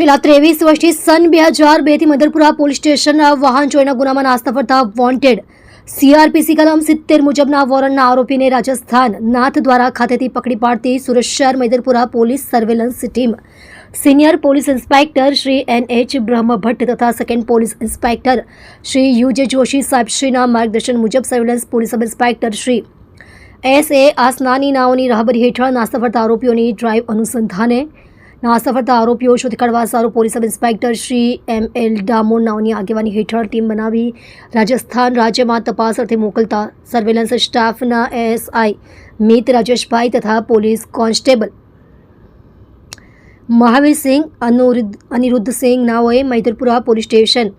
છેલ્લા ત્રેવીસ વર્ષથી સન બે હજાર બેથી મધરપુરા પોલીસ સ્ટેશનના વાહન ચોરીના ગુનામાં નાસ્તા ફરતા વોન્ટેડ સીઆરપીસી કલમ સિત્તેર મુજબના વોરંટના આરોપીને રાજસ્થાન નાથ દ્વારા ખાતેથી પકડી પાડતી સુરત શહેર Maidarpura police surveillance team senior police inspector Shri N H Brahmbhatt તથા second police inspector Shri U J Joshi સાહેબશ્રીના માર્ગદર્શન મુજબ surveillance police sub inspector Shri S A Asnani નાઓની રાહબરી હેઠળ નાસ્તા ફરતા આરોપીઓની ડ્રાઈવ અનુસંધાને નાસ્તા સફળતા આરોપીઓ શોધી કાઢવા સારું police sub inspector Shri M L Damor નાઓની આગેવાની હેઠળ ટીમ બનાવી રાજસ્થાન રાજ્યમાં તપાસ અર્થે મોકલતા સર્વેલન્સ સ્ટાફના એએસઆઈ મિત રાજેશભાઈ તથા police constable Mahavirsinh Anuruddh Aniruddhsinh નાઓએ Maidarpura police station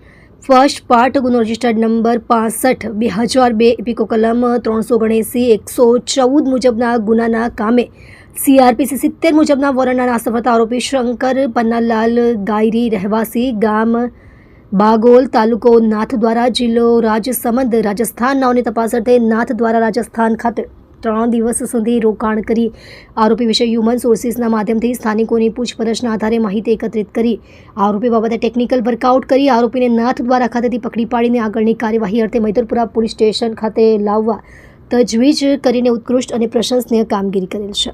first part ગુનો રજિસ્ટર્ડ નંબર પાસઠ, બે હજાર બે ઇપિકો કલમ ત્રણસો ગણેસી એકસો ચૌદ મુજબના ગુનાના કામે સીઆરપીસી સિત્તેર મુજબના વોરંટના નાસ્તા આરોપી શંકર પન્નાલાલ ગાયરી રહેવાસી ગામ બાગોલ તાલુકો નાથ દ્વારા જિલ્લો રાજસમંદ રાજસ્થાન નાઓની તપાસ અર્થે નાથ દ્વારા રાજસ્થાન ખાતે ત્રણ દિવસ સુધી રોકાણ કરી આરોપી વિશે હ્યુમન સોર્સિસના માધ્યમથી સ્થાનિકોની પૂછપરછના આધારે માહિતી એકત્રિત કરી આરોપી બાબતે ટેકનિકલ વર્કઆઉટ કરી આરોપીને નાથ દ્વારા ખાતેથી પકડી પાડીને આગળની કાર્યવાહી અર્થે મૈદરપુરા પોલીસ સ્ટેશન ખાતે લાવવા તજવીજ કરીને ઉત્કૃષ્ટ અને પ્રશંસનીય કામગીરી કરેલ છે.